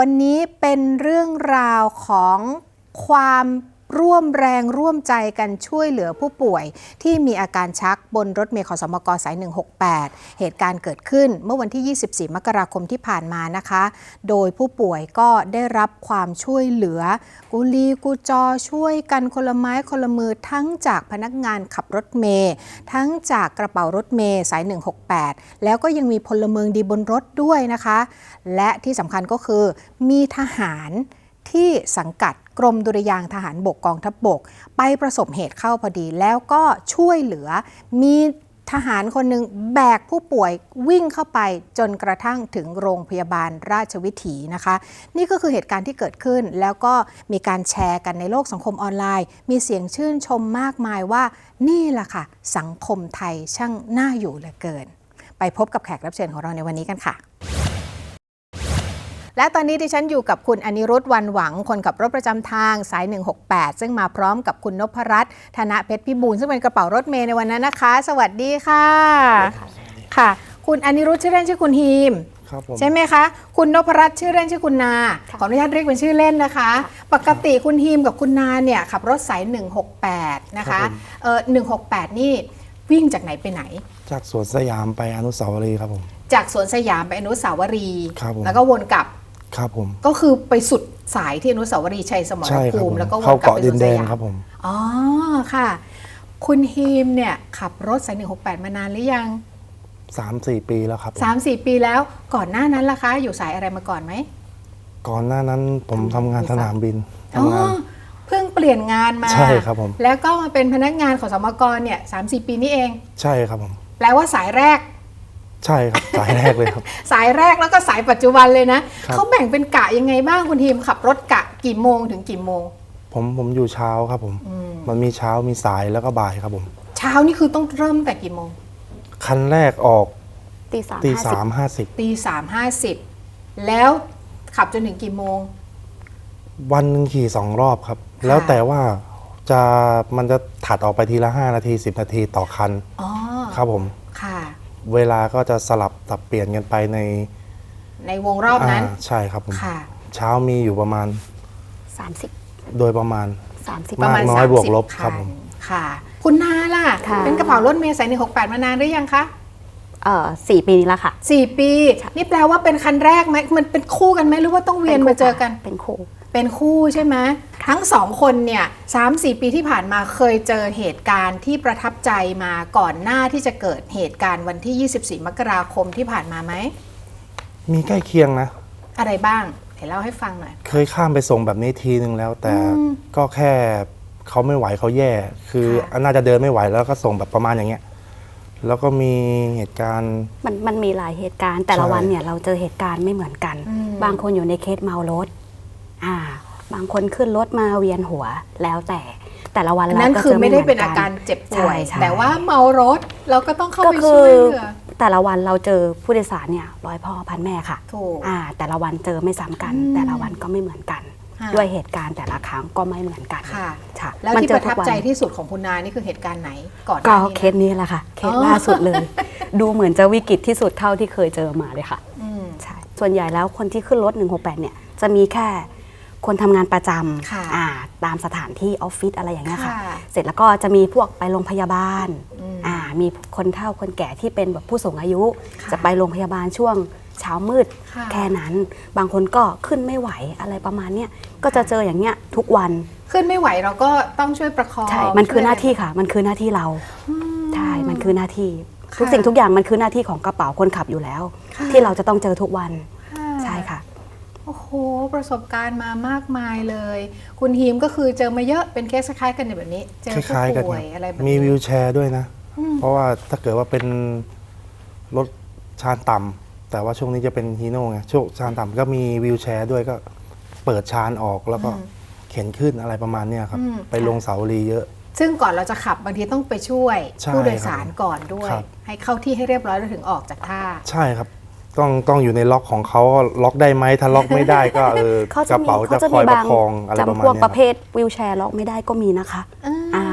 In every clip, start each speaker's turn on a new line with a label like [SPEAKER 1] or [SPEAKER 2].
[SPEAKER 1] วันนี้เป็นเรื่องราวของความ ร่วมแรงร่วมใจกันช่วยเหลือผู้ป่วย ที่มีอาการชักบนรถเมล์ขอสมกสาย 168 เหตุการณ์เกิดขึ้นเมื่อวันที่ 24 มกราคมที่ผ่านมานะคะ โดยผู้ป่วยก็ได้รับความช่วยเหลือ กุลีกุจอช่วยกันคนละไม้คนละมือทั้งจากพนักงานขับรถเมย์ทั้งจากกระเป๋ารถเมย์สาย 168 แล้วก็ยังมีพลเมืองดีบนรถด้วยนะคะ และที่สำคัญก็คือมีทหารที่สังกัด กรมดุริยางทหารบกกองทัพบบก ไปประสบเหตุเข้าพอดี แล้วก็ช่วยเหลือมีทหารคนหนึ่งแบกผู้ป่วยวิ่งเข้าไปจนกระทั่งถึงโรงพยาบาลราชวิถีนะคะ นี่ก็คือเหตุการณ์ที่เกิดขึ้น แล้วก็มีการแชร์กันในโลกสังคมออนไลน์ มีเสียงชื่นชมมากมายว่า นี่แหละค่ะ สังคมไทยช่างน่าอยู่เหลือเกิน ไปพบกับแขกรับเชิญของเราในวันนี้กันค่ะ และตอนนี้ดิฉันอยู่กับคุณอนิรุตวันหวัง คนขับรถประจำทางสาย 168 ซึ่งมาพร้อมกับคุณนพรัตน์ธนเพชรพิบูลซึ่งเป็นกระเป๋ารถเมย์ในวันนั้นนะคะ สวัสดีค่ะ ค่ะ คุณอนิรุตชื่อเล่นชื่อคุณฮีม
[SPEAKER 2] ครับผม
[SPEAKER 1] ใช่ไหมคะ คุณนพรัตน์ชื่อเล่นชื่อคุณนา ขออนุญาตเรียกเป็นชื่อเล่นนะคะ ปกติคุณฮีมกับคุณนาเนี่ยขับรถสาย 168 นะคะ
[SPEAKER 2] ครับผม
[SPEAKER 1] เออ168 นี่วิ่งจากไหนไปไหน
[SPEAKER 2] จากสวนสยามไปอนุสาวรีย์ครับผม
[SPEAKER 1] จากสวนสยามไปอนุสาวรีย์
[SPEAKER 2] ครับผม
[SPEAKER 1] แล้วก็วนกลับ
[SPEAKER 2] ครับผม
[SPEAKER 1] ก็คือไปสุดสายที่อนุสาวรีย์ชัยสมร
[SPEAKER 2] ใช่ครั
[SPEAKER 1] ภู
[SPEAKER 2] บผ
[SPEAKER 1] มิ
[SPEAKER 2] ม
[SPEAKER 1] แล้วก็วน
[SPEAKER 2] เข้าก
[SPEAKER 1] ลับ
[SPEAKER 2] เกาะ
[SPEAKER 1] ไป
[SPEAKER 2] ดิ
[SPEAKER 1] สวนน
[SPEAKER 2] แด
[SPEAKER 1] ส
[SPEAKER 2] ง
[SPEAKER 1] ยาม
[SPEAKER 2] ครับผม
[SPEAKER 1] อ๋อค่ะ คุณฮีมเนี่ยขับรถสาย168 มานานหรือยัง
[SPEAKER 2] 3-4ปีแล้วครับผม
[SPEAKER 1] 3-4 ปีแล้วก่อนหน้านั้นล่ะคะอยู่สายอะไรมาก่อนไหม
[SPEAKER 2] ก่อนหน้านั้นผมทำงานสนามบิน
[SPEAKER 1] อ๋อ
[SPEAKER 2] ทำงาน
[SPEAKER 1] เพิ่งเปลี่ยนงานมา
[SPEAKER 2] ใช่ครับผม
[SPEAKER 1] แล้วก็มาเป็นพนักงานของสมกรเนี่ย3-4ปีนี้เอง
[SPEAKER 2] ใช่ครับผม
[SPEAKER 1] แปลว่าสายแรก
[SPEAKER 2] ใช่ครับ สายแรกเลยครับ
[SPEAKER 1] สายแรกแล้วก็สายปัจจุบันเลยนะ
[SPEAKER 2] ครับ
[SPEAKER 1] เขาแบ่งเป็นกะยังไงบ้างคุณทีมขับรถกะกี่โมงถึงกี่โมง
[SPEAKER 2] ผมผมอยู่เช้าครับผม
[SPEAKER 1] อืม
[SPEAKER 2] มันมีเช้ามีสายแล้วก็บ่ายครับผม
[SPEAKER 1] เช้านี่คือต้องเริ่มแต่กี่โมง
[SPEAKER 2] คันแรกออก
[SPEAKER 3] ตีสาม
[SPEAKER 2] ตี
[SPEAKER 3] ห้าสิบ
[SPEAKER 2] สามห้าสิบ
[SPEAKER 1] ตีสามห้าสิบแล้วขับจนถึงกี่โมง
[SPEAKER 2] วันหนึ่งขี่สองรอบครับ แล้วแต่ว่าจะมันจะถัดออกไปทีละ5นาที10นาทีต่อคัน
[SPEAKER 1] อ๋อ
[SPEAKER 2] ครับผม
[SPEAKER 1] ค่ะ
[SPEAKER 2] เวลาก็จะสลับสับเปลี่ยนกันไปใน
[SPEAKER 1] ในวงรอบนั้น
[SPEAKER 2] อ่าใช่ครับผม
[SPEAKER 1] ค่ะ
[SPEAKER 2] เช้ามีอยู่ประมาณ
[SPEAKER 3] สามสิบ
[SPEAKER 2] โดยประมาณ
[SPEAKER 3] สามสิบ
[SPEAKER 1] ประมาณ
[SPEAKER 2] มากน้อย
[SPEAKER 1] 30
[SPEAKER 2] บวกลบครับ
[SPEAKER 1] น
[SPEAKER 2] ผม
[SPEAKER 1] ค่ะ คุณนาล่ะ
[SPEAKER 3] ค่ะ
[SPEAKER 1] เป็นกระเป๋ารถเมล์สายหนึ่งหกแปดมานานหรือยังคะ
[SPEAKER 3] เอ่อสี่ปีนี้แล้วค่ะ
[SPEAKER 1] สี่ปี นี่แปลว่าเป็นคันแรกไหมมันเป็นคู่กันไหมหรือว่าต้องเวียนมาเจอกัน
[SPEAKER 3] เป็นคู่
[SPEAKER 1] เป็นคู่ใช่ไหมทั้งสองคนเนี่ยสามสี่ปีที่ผ่านมาเคยเจอเหตุการณ์ที่ประทับใจมาก่อนหน้าที่จะเกิดเหตุการณ์วันที่ 24 มกราคมที่ผ่านมาไหม
[SPEAKER 2] มีใกล้เคียงนะ
[SPEAKER 1] อะไรบ้างเดี๋ยวเล่าให้ฟังหน่อย
[SPEAKER 2] เคยข้ามไปส่งแบบนี้ทีนึงแล้ว แต่
[SPEAKER 1] อืม
[SPEAKER 2] ก็แค่เขาไม่ไหวเขาแย่ คือ
[SPEAKER 1] ค่ะ
[SPEAKER 2] น่าจะเดินไม่ไหวแล้วก็ส่งแบบประมาณอย่างเงี้ย แล้วก็มีเหตุการณ์
[SPEAKER 3] มันมันมีหลายเหตุการณ์แต่ละ
[SPEAKER 2] ใช่
[SPEAKER 3] วันเนี่ยเราเจอเหตุการณ์ไม่เหมือนกัน
[SPEAKER 1] อืม
[SPEAKER 3] บางคนอยู่ในเคสเมารถ อ่า บางคนขึ้นรถมาเวียนหัวแล้วแต่แต่ละวัน
[SPEAKER 1] อัน
[SPEAKER 3] เรา
[SPEAKER 1] นั้น
[SPEAKER 3] ก็
[SPEAKER 1] คือ
[SPEAKER 3] เจอ
[SPEAKER 1] ไม่
[SPEAKER 3] ไม่
[SPEAKER 1] ได้
[SPEAKER 3] เหมื
[SPEAKER 1] เป็น
[SPEAKER 3] อน
[SPEAKER 1] อา
[SPEAKER 3] กั
[SPEAKER 1] การ
[SPEAKER 3] น
[SPEAKER 1] เจ็บป่วย
[SPEAKER 3] ใช่ใช่
[SPEAKER 1] แต่ว่าเมารถเราก็ต้องเข้า
[SPEAKER 3] ก็
[SPEAKER 1] ไป
[SPEAKER 3] คื
[SPEAKER 1] ช่
[SPEAKER 3] อ
[SPEAKER 1] วยเหลือ
[SPEAKER 3] แต่ละวันเราเจอผู้โดยสารเนี่ยร้อยพ่อพันแม่ค่ะ
[SPEAKER 1] ถูก
[SPEAKER 3] อ่า แต่ละวันเจอไม่ซ้ำกัน
[SPEAKER 1] อืม
[SPEAKER 3] แต่ละวันก็ไม่เหมือนกัน
[SPEAKER 1] ค่ะ
[SPEAKER 3] ด้วยเหตุการณ์แต่ละครั้งก็ไม่เหมือนกัน
[SPEAKER 1] ค่ะ
[SPEAKER 3] ค่ะ
[SPEAKER 1] แล้ว
[SPEAKER 3] มัน
[SPEAKER 1] ที่
[SPEAKER 3] เจ
[SPEAKER 1] ป
[SPEAKER 3] อ
[SPEAKER 1] ระ
[SPEAKER 3] ทุ
[SPEAKER 1] ทั
[SPEAKER 3] ก
[SPEAKER 1] บ
[SPEAKER 3] วัน
[SPEAKER 1] ใจที่สุดของคุณนานี่คือเหตุการณ์ไหนก่อนห
[SPEAKER 3] ก็
[SPEAKER 1] น้านี้
[SPEAKER 3] เคสนี้แหละค่ะเคสล่าสุดเลย ดูเหมือนจะวิกฤตที่สุดเท่าที่เคยเจอมาเลยค่ะ
[SPEAKER 1] อืม
[SPEAKER 3] ใช่ส่วนใหญ่แล้วคนที่ขึ้นรถ168เนี่ยจะมีแค่ คนทำงานประจ
[SPEAKER 1] ค่ะำ
[SPEAKER 3] อ่าตามสถานที่ออฟฟิศอะไรอย่างเงี้ยค่ะ
[SPEAKER 1] ค่ะ
[SPEAKER 3] เสร็จแล้วก็จะมีพวกไปโรงพยาบาล
[SPEAKER 1] อืม
[SPEAKER 3] อ่ามีคนเฒ่าคนแก่ที่เป็นแบบผู้สูงอายุ
[SPEAKER 1] ค่ะ
[SPEAKER 3] จะไปโรงพยาบาลช่วงเช้ามืด
[SPEAKER 1] ค่ะ
[SPEAKER 3] แค่นั้น บางคนก็ขึ้นไม่ไหวอะไรประมาณเนี้ยก็จะเจออย่างเงี้ยทุกวัน
[SPEAKER 1] ขึ้นไม่ไหวเราก็ต้องช่วยประคอง
[SPEAKER 3] ใช่ มันคือหน้าที่
[SPEAKER 1] ช่วยะไร
[SPEAKER 3] ค่ะ มันคือหน้าที่เรา
[SPEAKER 1] อืม
[SPEAKER 3] ใช่ มันคือหน้าที่
[SPEAKER 1] ค่ะ
[SPEAKER 3] ทุกสิ่งทุกอย่างมันคือหน้าที่ของกระเป๋าคนขับอยู่แล้ว
[SPEAKER 1] ค่ะ
[SPEAKER 3] ที่เราจะต้องเจอทุกวันใช่ค่ะ
[SPEAKER 1] โอ้โห ประสบการณ์มามากมายเลย คุณทีมก็คือเจอมาเยอะเป็นเคสคล้ายๆกันแบบนี้ เจอ
[SPEAKER 2] ค
[SPEAKER 1] ผู้
[SPEAKER 2] ล้ายๆกัน
[SPEAKER 1] ป่
[SPEAKER 2] ควรั
[SPEAKER 1] ย
[SPEAKER 2] บ
[SPEAKER 1] อะไรแบบ
[SPEAKER 2] มี
[SPEAKER 1] นี้
[SPEAKER 2] วิวแชร์ด้วยนะ
[SPEAKER 1] อืม
[SPEAKER 2] เพราะว่าถ้าเกิดว่าเป็นรถชานต่ำแต่ว่าช่วงนี้จะเป็นฮีโน่ไงช่วงชานต่ำก็มีวิวแชร์ด้วยก็เปิดชานออกแล้วก็เข็นขึ้นอะไรประมาณเนี้ยครับ
[SPEAKER 1] อืม
[SPEAKER 2] ไปลงเสาลีเยอะ
[SPEAKER 1] ซึ่งก่อนเราจะขับบางทีต้องไปช่วย
[SPEAKER 2] ใช่
[SPEAKER 1] ผู้โดยสารก่อนด้วย
[SPEAKER 2] ครับ
[SPEAKER 1] ให้เข้าที่ให้เรียบร้อยแล้วถึงออกจากท่า
[SPEAKER 2] ใช่ครับ ต้องต้องอยู่ในล็อกของเขาล็อกได้ไหมถ้าล็อกไม่ได้ก็เออ
[SPEAKER 3] เขา
[SPEAKER 2] ก
[SPEAKER 3] จะ
[SPEAKER 2] ระ
[SPEAKER 3] มี
[SPEAKER 2] เป๋าจะ
[SPEAKER 3] เขาจะ
[SPEAKER 2] ค
[SPEAKER 3] มี
[SPEAKER 2] อยประ
[SPEAKER 3] บาง
[SPEAKER 2] คองอะไรประมาณ
[SPEAKER 3] จำพวก
[SPEAKER 2] เนี้ย
[SPEAKER 3] ประเภ
[SPEAKER 2] ครับ
[SPEAKER 3] ทวิวแชร์ล็อกไม่ได้ก็มีนะคะ
[SPEAKER 1] อ่า
[SPEAKER 3] อ่า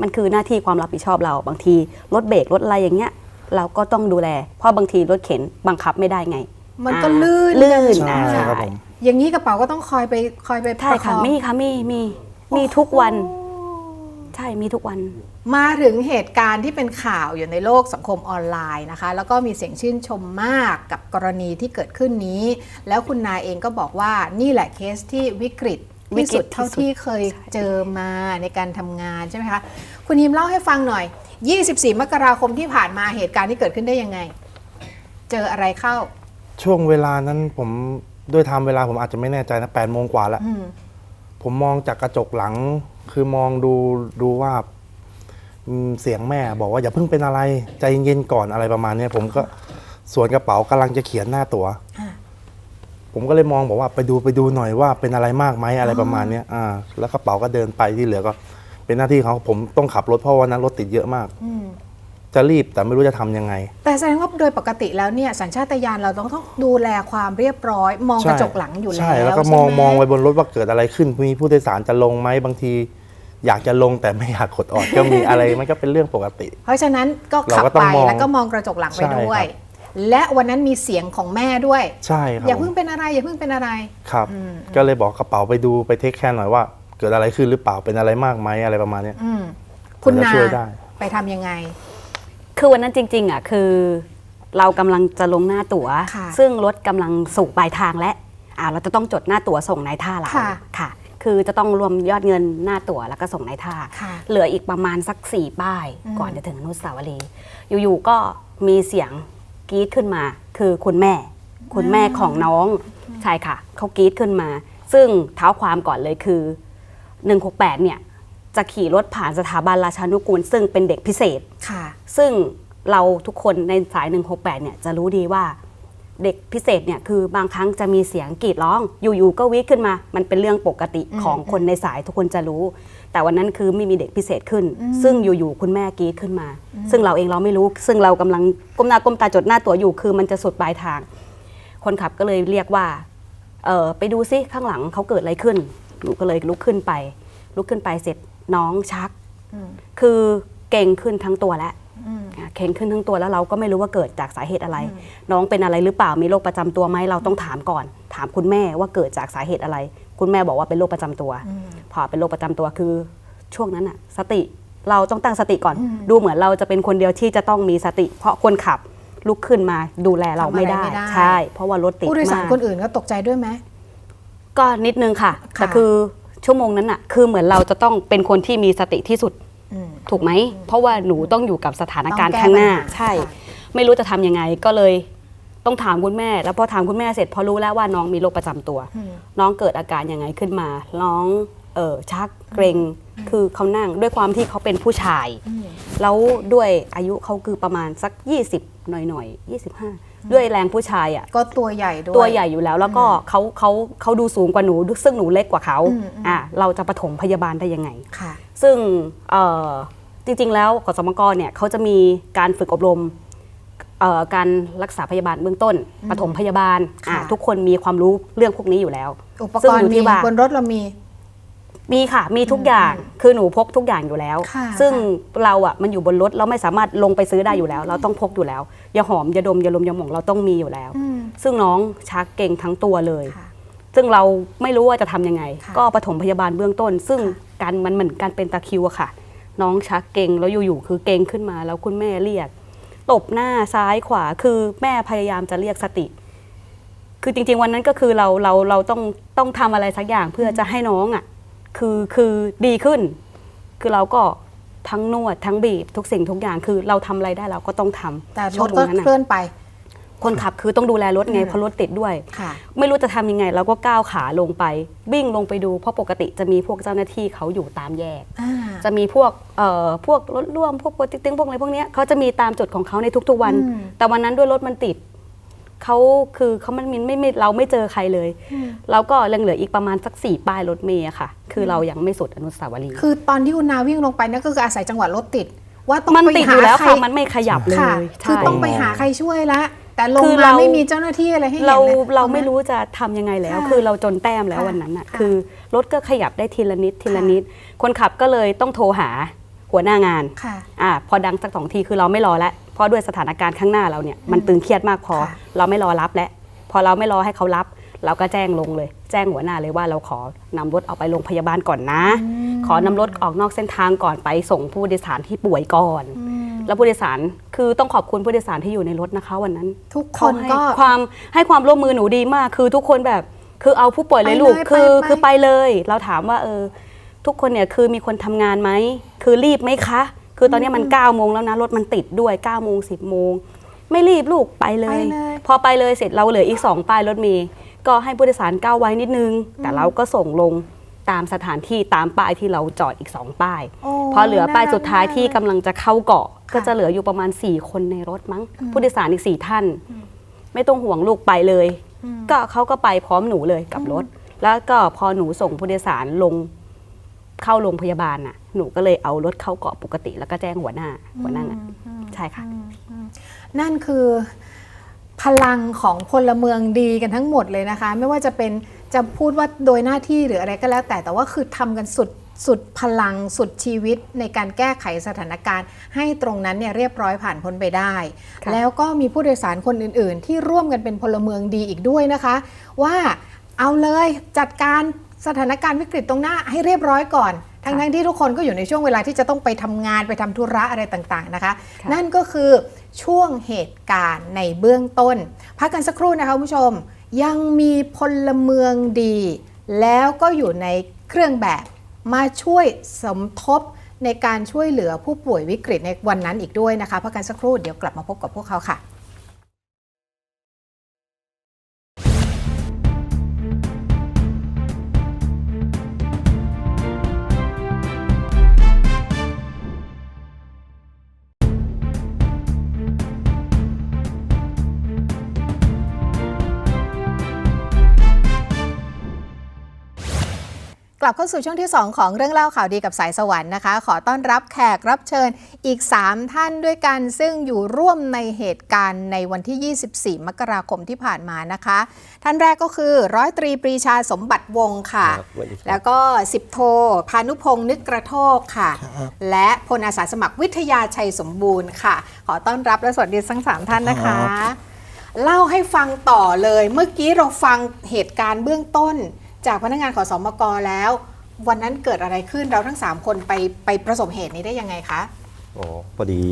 [SPEAKER 3] มันคือหน้าที่ความรับผิดชอบเรา บางทีรถเบรกรถอะไรอย่างเงี้ย เราก็ต้องดูแล เพราะบางทีรถเข็นบังคับไม่ได้ไง
[SPEAKER 1] มันก็
[SPEAKER 3] อ่า
[SPEAKER 1] ลื่น
[SPEAKER 3] ลื่น
[SPEAKER 2] ใช่
[SPEAKER 3] อ่า
[SPEAKER 2] ครับผม
[SPEAKER 1] อย่างนี้กระเป๋าก็ต้องคอยไปคอยไป
[SPEAKER 3] ใช่
[SPEAKER 1] ประค
[SPEAKER 3] ค่ะ
[SPEAKER 1] อง
[SPEAKER 3] มีค่ะมีมีมีทุกวัน ใช่มีทุกวัน
[SPEAKER 1] มาถึงเหตุการณ์ที่เป็นข่าวอยู่ในโลกสังคมออนไลน์นะคะ แล้วก็มีเสียงชื่นชมมากกับกรณีที่เกิดขึ้นนี้ แล้วคุณนายเองก็บอกว่านี่แหละเคสที่วิกฤตที่สุด
[SPEAKER 3] วิกฤตที่สุด
[SPEAKER 1] เท่าที่เคยเจอมาในการทำงานใช่ไหมคะคุณฮิมเล่าให้ฟังหน่อย 24 มกราคมที่ผ่านมาเหตุการณ์ที่เกิดขึ้นได้ยังไง เจออะไรเข้า
[SPEAKER 2] ช่วงเวลานั้นผมด้วยไทม์เวลาผมอาจจะไม่แน่ใจนะแปดโมงกว่าแล้ว
[SPEAKER 1] อืม
[SPEAKER 2] ผมมองจากกระจกหลัง คือมองดูดูว่าอืม เสียงแม่บอกว่าอย่าเพิ่งเป็นอะไรใจเย็นๆก่อนอะไรประมาณเนี้ยผมก็สวนกระเป๋ากำลังจะเขียนหน้าตัว๋ว
[SPEAKER 1] อ่า
[SPEAKER 2] ผมก็เลยมองบอกว่าไปดูไปดูหน่อยว่าเป็นอะไรมากไหมอะไรประมาณเนี้ยอ่า แล้วกระเป๋าก็เดินไปที่เหลือก็ เป็นหน้าที่เขาผมต้องขับรถเพราะวันนั้นรถติดเยอะมาก
[SPEAKER 1] อืม
[SPEAKER 2] จะรีบแต่ไม่รู้จะทำยังไง
[SPEAKER 1] แต่แสดงว่าโดยปกติแล้วเนี่ยสัญชาตญาณเราต้องต้องดูแลความเรียบร้อย มองกระจกหลังอยู่แล้ว
[SPEAKER 2] ใช่แล้วก็
[SPEAKER 1] ใช่
[SPEAKER 2] มอง
[SPEAKER 1] ไห
[SPEAKER 2] มองไว้บนรถว่าเกิดอะไรขึ้นมีผู้โดยสารจะลงไหมบางที อยากจะลงแต่ไม่อยากกดออดก็มีอะไรมันก็เป็นเรื่องปกติ
[SPEAKER 1] เพราะฉะนั้นก็ขับ
[SPEAKER 2] เราก็ต้
[SPEAKER 1] ไป
[SPEAKER 2] องมอง
[SPEAKER 1] แล้วก็มองกระจกหลังไป
[SPEAKER 2] ใช่
[SPEAKER 1] ด้วย
[SPEAKER 2] ครับ
[SPEAKER 1] และวันนั้นมีเสียงของแม่ด้วย
[SPEAKER 2] ใช่ครับ
[SPEAKER 1] อย่า
[SPEAKER 2] ผม
[SPEAKER 1] เพิ่งเป็นอะไรอย่าเพิ่งเป็นอะไร
[SPEAKER 2] ครับ
[SPEAKER 1] อืม
[SPEAKER 2] ก็เลยบอกกระเป๋าไปดูไปเทคแคร์หน่อยว่า เกิดอะไรขึ้นหรือเปล่าเป็นอะไรมากไหมอะไรประมาณเนี้ย
[SPEAKER 1] อืมคุณ
[SPEAKER 2] จะ
[SPEAKER 1] นา
[SPEAKER 2] ช่วยได้
[SPEAKER 1] ไปทำยังไง
[SPEAKER 3] คือวันนั้นจริง ๆ อะ คือ เรากำลังจะลงหน้าตั๋ว
[SPEAKER 1] ค่ะ
[SPEAKER 3] ซึ่งรถกำลังสู่ปลายทางและอ่าเราจะต้องจดหน้าตั๋วส่งนายท่าเรา
[SPEAKER 1] ค่ะ
[SPEAKER 3] ค่ะคือจะต้องรวมยอดเงินหน้าตั๋วแล้วก็ส่งนายท่า
[SPEAKER 1] ค่ะ
[SPEAKER 3] เหลืออีกประมาณสักสี่ป้าย
[SPEAKER 1] อืม
[SPEAKER 3] ก่อนจะถึงอนุสาวรีย์อยู่ๆก็มีเสียงกรี๊ดขึ้นมา คือคุณแม่ คุณแม่ของน้องใช่ค่ะเขากรี๊ดขึ้นมา ซึ่งเท้าความก่อนเลยคือ 168 เนี่ย จะขี่รถผ่านสถาบันราชานุกูล ซึ่งเป็นเด็กพิเศษ
[SPEAKER 1] ค่ะ
[SPEAKER 3] ซึ่งเราทุกคนในสาย 168 เนี่ยจะรู้ดีว่า เด็กพิเศษเนี่ยคือบางครั้งจะมีเสียงกรีดร้อง อยู่ๆก็วิกขึ้นมา มันเป็นเรื่องปกติ
[SPEAKER 1] อืม
[SPEAKER 3] ของคนในสายทุกคนจะรู้ แต่วันนั้นคือไม่มีเด็กพิเศษขึ้น
[SPEAKER 1] อืม
[SPEAKER 3] ซึ่งอยู่ๆคุณแม่กรีดขึ้นมา ซึ่งเราเองเราไม่รู้ ซึ่งเรากำลังก้มหน้าก้มตาจดหน้าตัวอยู่คือมันจะสุดปลายทาง คนขับก็เลยเรียกว่าเออไปดูซิข้างหลังเขาเกิดอะไรขึ้นหนูก็เลยลุกขึ้นไป ลุกขึ้นไปเสร็จน้องชัก
[SPEAKER 1] อืม
[SPEAKER 3] คือเก่งขึ้นทั้งตัวแล้ว
[SPEAKER 1] อืม
[SPEAKER 3] อะเข่งขึ้นทั้งตัวแล้วเราก็ไม่รู้ว่าเกิดจากสาเหตุอะไร น้องเป็นอะไรหรือเปล่ามีโรคประจำตัวไหมเราต้องถามก่อน ถามคุณแม่ว่าเกิดจากสาเหตุอะไร คุณแม่บอกว่าเป็นโรคประจำตัว
[SPEAKER 1] อืม
[SPEAKER 3] พอเป็นโรคประจำตัวคือช่วงนั้นอะสติเราต้องตั้งสติก่อน
[SPEAKER 1] อืม
[SPEAKER 3] ดูเหมือนเราจะเป็นคนเดียวที่จะต้องมีสติ เพราะคนขับลุกขึ้นมาดูแลเราไม่ได้
[SPEAKER 1] ทำอะไรไม่ได้
[SPEAKER 3] ใช่ เพราะว่ารถติด
[SPEAKER 1] ผู้โดยสาร
[SPEAKER 3] มาก
[SPEAKER 1] คนอื่นก็ตกใจด้วยไหม
[SPEAKER 3] ก็นิดนึงค่ะ
[SPEAKER 1] ค่ะ
[SPEAKER 3] แต่คือชั่วโมงนั้นอะคือเหมือนเราจะต้องเป็นคนที่มีสติที่สุด
[SPEAKER 1] อืม
[SPEAKER 3] ถูกไหม เพราะว่าหนูต้องอยู่กับสถานการณ์
[SPEAKER 1] ต้องแก้
[SPEAKER 3] ข้างหน้า
[SPEAKER 1] ปัญหา
[SPEAKER 3] ใช่
[SPEAKER 1] ค่ะ
[SPEAKER 3] ไม่รู้จะทำยังไงก็เลยต้องถามคุณแม่ แล้วพอถามคุณแม่เสร็จพอรู้แล้วว่าน้องมีโรคประจำตัว
[SPEAKER 1] อืม
[SPEAKER 3] น้องเกิดอาการยังไงขึ้นมา น้องเออชักเกรงคือเขานั่งด้วยความที่เขาเป็นผู้ชาย
[SPEAKER 1] อืม
[SPEAKER 3] แล้วด้วยอายุเขาคือประมาณสัก 20 หน่อยหน่อยๆ25 ด้วยแรงผู้ชายอะ
[SPEAKER 1] ก็ตัวใหญ่ด้วย
[SPEAKER 3] ตัวใหญ่อยู่แล้ว แล้วก็เขาเขาเขาดูสูงกว่าหนู ซึ่งหนูเล็กกว่าเขา
[SPEAKER 1] อืมอืม
[SPEAKER 3] อะเราจะปฐมพยาบาลได้ยังไง
[SPEAKER 1] ค่ะ
[SPEAKER 3] ซึ่งเอ่อจริง ๆ แล้วขอสมกเนี่ยเขาจะมีการฝึกอบรมเอ่อการรักษาพยาบาลเบื้องต้นปฐมพยาบาลอะ
[SPEAKER 1] ค่ะ
[SPEAKER 3] ทุกคนมีความรู้เรื่องพวกนี้อยู่แล้ว
[SPEAKER 1] อุป
[SPEAKER 3] ซึ่
[SPEAKER 1] ก
[SPEAKER 3] ง
[SPEAKER 1] ร
[SPEAKER 3] อยู่
[SPEAKER 1] ณ์
[SPEAKER 3] ที่
[SPEAKER 1] มี
[SPEAKER 3] ว่า
[SPEAKER 1] บนรถเรามี
[SPEAKER 3] มีค่ะ มีทุกอย่างคือหนูพกทุกอย่างอยู่แล้ว
[SPEAKER 1] ค่ะ
[SPEAKER 3] ซึ่งเราอะมันอยู่บนรถเราไม่สามารถลงไปซื้อได้อยู่แล้ว เราต้องพกอยู่แล้วยาหอมยาดมยาลมยาหม่องเราต้องมีอยู่แล้ว
[SPEAKER 1] อืม
[SPEAKER 3] ซึ่งน้องชักเก่งทั้งตัวเลย
[SPEAKER 1] ค่ะ
[SPEAKER 3] ซึ่งเราไม่รู้ว่าจะทำยังไง
[SPEAKER 1] ค่ะ
[SPEAKER 3] ก็ปฐมพยาบาลเบื้องต้น ซึ่งการมันเหมือนการเป็นตะคริวอะค่ะ น้องชักเก่งแล้วอยู่ๆคือเก่งขึ้นมา แล้วคุณแม่เรียกตบหน้าซ้ายขวาคือแม่พยายามจะเรียกสติ คือจริงๆวันนั้นก็คือเราเราเราต้องต้องทำอะไรสักอย่างเพื่อจะให้น้องอะ คือคือดีขึ้น คือเราก็ทั้งนวดทั้งบีบทุกสิ่งทุกอย่างคือเราทำอะไรได้เราก็ต้องทำ
[SPEAKER 1] แต่ร
[SPEAKER 3] ช่ว
[SPEAKER 1] ถ
[SPEAKER 3] ง
[SPEAKER 1] ก็
[SPEAKER 3] นั้น
[SPEAKER 1] เคลื่
[SPEAKER 3] น่ะ
[SPEAKER 1] อนไป
[SPEAKER 3] คนขับคือต้องดูแลรถไง
[SPEAKER 1] อืม
[SPEAKER 3] เพราะรถติดด้วย
[SPEAKER 1] ค่ะ
[SPEAKER 3] ไม่รู้จะทำยังไงเราก็ก้าวขาลงไป วิ่งลงไปดูเพราะปกติจะมีพวกเจ้าหน้าที่เขาอยู่ตามแยก
[SPEAKER 1] อ่า
[SPEAKER 3] จะมีพวกเอ่อพวกรถร่วมพวกโปรติ๊กตึงพวกอะไรพวกเนี้ยเขาจะมีตามจุดของเขาในทุกๆวัน
[SPEAKER 1] อืม
[SPEAKER 3] แต่วันนั้นด้วยรถมันติด เขาคือเขามันไม่ไม่เราไม่เจอใครเลย แล้วก็ยังเหลืออีกประมาณสักสี่ป้ายรถเมย์อะค่ะ คือเรายังไม่สุดอนุสาวรีย์
[SPEAKER 1] คือตอนที่คุณนาวิ่งลงไปนั่นก็คืออาศัยจังหวะรถติด ว่าต้อง
[SPEAKER 3] มัน
[SPEAKER 1] ไป
[SPEAKER 3] ติดอ
[SPEAKER 1] หา
[SPEAKER 3] ยู่แล้ว
[SPEAKER 1] ใคร
[SPEAKER 3] ค่ะมันไม่ขยับเลย
[SPEAKER 1] ค่ะ
[SPEAKER 3] ใช่
[SPEAKER 1] คือต้องไปหาใครช่วยละแต่ลง
[SPEAKER 3] คือ
[SPEAKER 1] มา
[SPEAKER 3] เรา
[SPEAKER 1] ไม่มีเจ้าหน้าที่อะไรให้เห็น
[SPEAKER 3] เรา
[SPEAKER 1] ลย
[SPEAKER 3] เรา
[SPEAKER 1] ตงนั้น
[SPEAKER 3] ไม่รู้จะทำยังไงแล้ว
[SPEAKER 1] ค่ะ
[SPEAKER 3] คือเราจนแต้มแล้ว
[SPEAKER 1] ค่ะ
[SPEAKER 3] วันนั้นอะ
[SPEAKER 1] ค่ะ
[SPEAKER 3] คือรถก็ขยับได้ทีละนิดทีละ
[SPEAKER 1] ค่ะ
[SPEAKER 3] นิด คนขับก็เลยต้องโทรหาหัวหน้างาน
[SPEAKER 1] ค่ะ
[SPEAKER 3] อ่าพอดังสักสองทีคือเราไม่รอแล้ว เพราะด้วยสถานการณ์ข้างหน้าเราเนี่ยมันตึงเครียดมากพอ
[SPEAKER 1] ค่ะ
[SPEAKER 3] เราไม่รอรับแล้วพอเราไม่รอให้เขารับ เราก็แจ้งลงเลย แจ้งหัวหน้าเลยว่าเราขอนำรถเอาไปโรงพยาบาลก่อนนะ ขอนำรถออกนอกเส้นทางก่อนไปส่งผู้โดยสารที่ป่วยก่อน แล้วผู้โดยสารคือต้องขอบคุณผู้โดยสารที่อยู่ในรถนะคะวันนั้น
[SPEAKER 1] ทุกค
[SPEAKER 3] เขา
[SPEAKER 1] น
[SPEAKER 3] ให้
[SPEAKER 1] ก็
[SPEAKER 3] ความให้ความร่วมมือหนูดีมาก คือทุกคนแบบคือเอาผู้ป่วยเลยลูก
[SPEAKER 1] ไปเลย
[SPEAKER 3] คือ
[SPEAKER 1] ไปไป
[SPEAKER 3] คือไปเลย เราถามว่าเออทุกคนเนี่ยคือมีคนทำงานไหมคือรีบไหมคะ คือตอนนี้มัน9ก้าโมงแล้วนะรถมันติดด้วย9ก้าโมงสิบโมงไม่รีบลูกไปเล
[SPEAKER 1] ไป
[SPEAKER 3] ย
[SPEAKER 1] เลย
[SPEAKER 3] พอไปเลยเสร็จเราเหลืออีก2ป้ายรถเมย์ก็ให้ผู้โดยสารก้าวไว้นิดนึง แต่เราก็ส่งลงตามสถานที่ตามป้ายที่เราจอดอีก2ป้าย
[SPEAKER 1] โอ้
[SPEAKER 3] พอเหลือป้ายสุดท้ายที่
[SPEAKER 1] น่รั
[SPEAKER 3] กำลังจะเข้าเกาะ
[SPEAKER 1] ค่ะ
[SPEAKER 3] ก็จะเหลืออยู่ประมาณ 4 คนในรถมั้ง ผู้โดยสารอีก4ท่าน ไม่ต้องห่วงลูกไปเลยก็เขาก็ไปพร้อมหนูเลยกับรถ แล้วก็พอหนูส่งผู้โดยสารลง เข้าโรงพยาบาลน่ะหนูก็เลยเอารถเข้าเกาะปกติ แล้วก็แจ้งหัวหน้าหัวหน้างานใช่ค่ะ
[SPEAKER 1] นั่นคือพลังของพลเมืองดีกันทั้งหมดเลยนะคะ ไม่ว่าจะเป็นจะพูดว่าโดยหน้าที่หรืออะไรก็แล้ว แต่แต่ว่าคือทำกันสุดสุดพลังสุดชีวิตในการแก้ไขสถานการณ์ ให้ตรงนั้นเนี่ยเรียบร้อยผ่านพ้นไปได้
[SPEAKER 3] ค่ะ
[SPEAKER 1] แล้วก็มีผู้โดยสารคนอื่น ๆ ที่ร่วมกันเป็นพลเมืองดีอีกด้วยนะคะ ว่าเอาเลยจัดการ สถานการณ์วิกฤตตรงหน้าให้เรียบร้อยก่อน ทั้งทั้งๆที่ทุกคนก็อยู่ในช่วงเวลาที่จะต้องไปทำงานไปทำธุระอะไรต่างๆนะคะ
[SPEAKER 3] ค่ะ
[SPEAKER 1] นั่นก็คือช่วงเหตุการณ์ในเบื้องต้น พักกันสักครู่นะคะคุณผู้ชม ยังมีพลเมืองดี แล้วก็อยู่ในเครื่องแบบมาช่วยสมทบในการช่วยเหลือผู้ป่วยวิกฤตในวันนั้นอีกด้วยนะคะพักกันสักครู่เดี๋ยวกลับมาพบกับพวกเขาค่ะ ลับเข้าสู่ช่วงที่ 2 ของเรื่องเล่าข่าวดีกับสายสวรรค์นะคะ ขอต้อนรับแขกรับเชิญอีก 3 ท่านด้วยกัน ซึ่งอยู่ร่วมในเหตุการณ์ในวันที่ 24 มกราคมที่ผ่านมานะคะ ท่านแรกก็คือร้อยตรีปรีชาสมบัติวงศ์ค่ะ
[SPEAKER 4] ครับสวัสดีครับ
[SPEAKER 1] แล้วก็10โทพานุพงศ์นึกกระโทกค่ะ และพลอาสาสมัครวิทยาชัยสมบูรณ์ค่ะ ขอต้อนรับและสวัสดีทั้งสามท่านนะคะ เล่าให้ฟังต่อเลย เมื่อกี้เราฟังเหตุการณ์เบื้องต้น จากพนักงานขอสมกแล้ว วันนั้นเกิดอะไรขึ้นเราทั้ง 3 คนไปไปประสบเหตุนี้ได้ยังไงคะ
[SPEAKER 4] อ๋อพอดี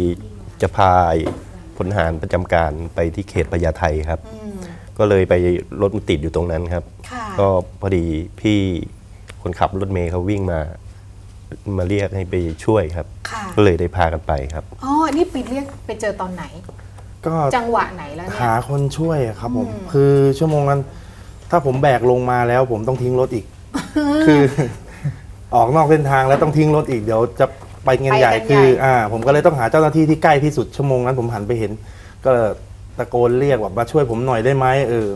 [SPEAKER 4] จะพาพลทหารประจำการไปที่เขตพญาไทครับก็เลยไปรถมันติดอยู่ตรงนั้นครับ
[SPEAKER 1] ค่ะ
[SPEAKER 4] ก็พอดีพี่คนขับรถเมย์เขาวิ่งมา มาเรียกให้ไปช่วยครับ
[SPEAKER 1] ค่ะ
[SPEAKER 4] ก็เลยได้พากันไปครับ
[SPEAKER 1] อ๋อนี่ไปเรียกไปเจอตอนไหน
[SPEAKER 2] ก็
[SPEAKER 1] จังหวะไหนแล้วเนี่ย
[SPEAKER 2] หาคนช่วยอะครับผม คือชั่วโมงนั้น ถ้าผมแบกลงมาแล้วผมต้องทิ้งรถอีก คือ ออกนอกเส้นทางแล้วต้องทิ้งรถอีกเดี๋ยวจะไปเงินใหญ่
[SPEAKER 1] ไปกันใหญ่
[SPEAKER 2] คือ อ่า ผมก็เลยต้องหาเจ้าหน้าที่ที่ใกล้ที่สุดชั่วโมงนั้นผมหันไปเห็น ก็ตะโกนเรียกว่ามาช่วยผมหน่อยได้ไหมเออ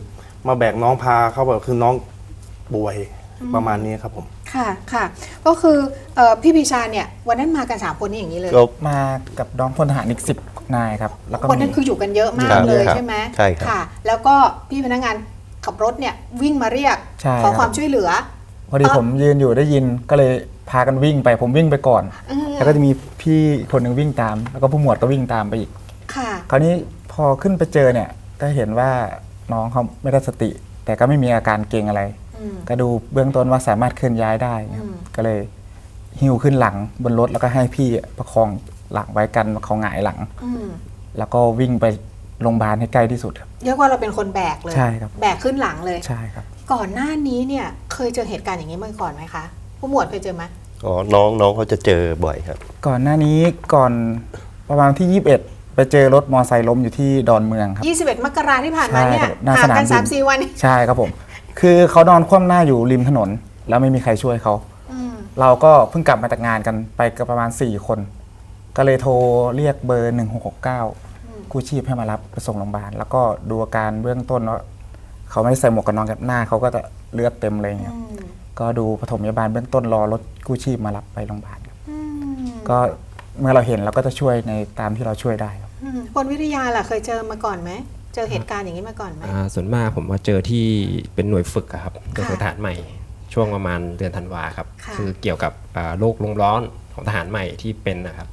[SPEAKER 2] มาแบกน้องพาเขาแบบคือน้องป่วยประมาณนี้ครับผม
[SPEAKER 1] ค่ะค่ะ ก็คือเอ่อพี่พิชาเนี่ยวันนั้นมากันสามคนนี่อย่างนี้เลย
[SPEAKER 4] ก็
[SPEAKER 5] มากับน้องพลทหารอีกสิบนายครับ แล้วก็
[SPEAKER 1] วันนั้น
[SPEAKER 5] มี
[SPEAKER 1] คืออยู่กันเยอะมา
[SPEAKER 4] ครั
[SPEAKER 1] ก
[SPEAKER 4] บ
[SPEAKER 1] เลย
[SPEAKER 4] ครับ
[SPEAKER 1] ใช่ไหม
[SPEAKER 4] ใช่ครับ
[SPEAKER 1] ค่ะ แล้วก็พี่พนักงาน ขับรถเนี่ยวิ่งมาเรียก
[SPEAKER 5] ใช่
[SPEAKER 1] ขอ
[SPEAKER 5] ครับ
[SPEAKER 1] ความช่วยเหลือ
[SPEAKER 5] พอดีผมยืนอยู่ได้ยินก็เลยพากันวิ่งไปผมวิ่งไปก่อน
[SPEAKER 1] อืม
[SPEAKER 5] แล้วก็จะมีพี่อีกคนหนึ่งวิ่งตาม แล้วก็ผู้หมวดก็วิ่งตามไปอีก
[SPEAKER 1] ค่ะ
[SPEAKER 5] คราวนี้พอขึ้นไปเจอเนี่ยก็เห็นว่าน้องเขาไม่ได้สติ แต่ก็ไม่มีอาการเกร็งอะไร
[SPEAKER 1] อืม
[SPEAKER 5] ก็ดูเบื้องต้นว่าสามารถเคลื่อนย้ายได้ครับ
[SPEAKER 1] อืม
[SPEAKER 5] ก็เลยหิ้วขึ้นหลังบนรถแล้วก็ให้พี่ประคองหลังไว้กันเขาหงายหลัง
[SPEAKER 1] อืม
[SPEAKER 5] แล้วก็วิ่งไป โรงพยาบาลให้ใกล้ที่สุดครับ
[SPEAKER 1] เรียกว่าเราเป็นคนแบกเลย
[SPEAKER 5] ใช่ครับ
[SPEAKER 1] แบกขึ้นหลังเลย
[SPEAKER 5] ใช่ครับ
[SPEAKER 1] ก่อนหน้านี้เนี่ยเคยเจอเหตุการณ์อย่างนี้มาก่อนไหมคะผู้หมวดเคยเจอไหม
[SPEAKER 4] อ๋อน้องน้องเขาจะเจอบ่อยครับ
[SPEAKER 5] ก่อนหน้านี้ก่อนประมาณที่ 21 ไปเจอรถมอไซค์ล้มอยู่ที่ดอนเมืองครับ
[SPEAKER 1] 21 มกราที่ผ่านมาเนี่ย
[SPEAKER 5] ใช่ครับหน้า
[SPEAKER 1] ห่าง
[SPEAKER 5] สนาม
[SPEAKER 1] กัน
[SPEAKER 5] บิน
[SPEAKER 1] สามสี่วัน
[SPEAKER 5] ใช่ครับผม คือเขานอนคว่ำหน้าอยู่ริมถนน แล้วไม่มีใครช่วยเขา
[SPEAKER 1] อืม
[SPEAKER 5] เราก็เพิ่งกลับมาจากงานกันไปกับประมาณ 4 คน ก็เลยโทรเรียกเบอร์ 1669 กู้ชีพให้มารับไปส่งโรงพยาบาล แล้วก็ดูอาการเบื้องต้นว่าเขาไม่ได้ใส่หมวกกันน็อกกับหน้าเขาก็จะเลือดเต็มเลยครับก็ดูปฐมพยาบาลเบื้องต้นรอรถกู้ชีพมารับไปโรงพยาบาลครับก็เมื่อเราเห็นเราก็จะช่วยในตามที่เราช่วยได้ครับ
[SPEAKER 1] อืมพลวิทยาล่ะเคยเจอมาก่อนไหมเจอเหตุการณ์อย่างนี้มาก่อนไหม
[SPEAKER 6] อ่าส่วนมากผมมาเจอที่เป็นหน่วยฝึกอะครับเป็น
[SPEAKER 1] ค่ะ
[SPEAKER 6] ทหารใหม่ช่วงประมาณเดือนธันวาครับ
[SPEAKER 1] ค่ะ
[SPEAKER 6] อเกี่ยวกับอ่าโรคลมร้อนของทหารใหม่ที่เป็นนะครับ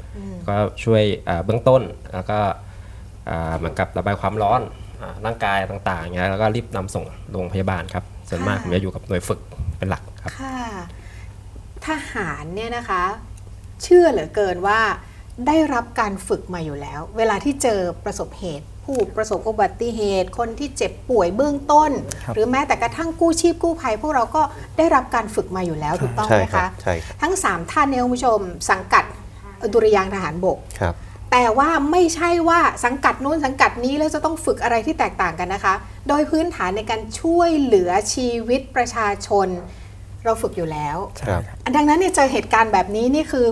[SPEAKER 6] ก็ช่วยอ่าเบื้องต้นแล้วก็อ่า เหมือนกับระบายความร้อนอาร่างกายต่างๆอย่างเงี้ยแล้วก็รีบนำส่งโรงพยาบาลครับ ส่วนมากผมจะอยู่กับหน่วยฝึกเป็นหลักครับ
[SPEAKER 1] ค่ะทหารเนี่ยนะคะ เชื่อเหลือเกินว่าได้รับการฝึกมาอยู่แล้ว เวลาที่เจอประสบเหตุ ผู้ประสบอุบัติเหตุ คนที่เจ็บป่วยเบื้องต้น
[SPEAKER 5] ครับ
[SPEAKER 1] หรือแม้แต่กระทั่งกู้ชีพกู้ภัย พวกเราก็ได้รับการฝึกมาอยู่แล้วถูกต้อง
[SPEAKER 4] ใช่
[SPEAKER 1] ไหม
[SPEAKER 4] ครั
[SPEAKER 1] คะ
[SPEAKER 4] บใช่ครับ
[SPEAKER 1] ทั้ง 3 ท่านเนี่ยคุณผู้ชมสังกัดดุริยางค์ทหารบก
[SPEAKER 4] ครับ
[SPEAKER 1] แต่ว่าไม่ใช่ว่าสังกัดนู้นสังกัดนี้แล้วจะต้องฝึกอะไรที่แตกต่างกันนะคะ โดยพื้นฐานในการช่วยเหลือชีวิตประชาชน เราฝึกอยู่แล้ว
[SPEAKER 4] ครับ
[SPEAKER 1] ดังนั้นเนี่ยเจอเหตุการณ์แบบนี้นี่คือ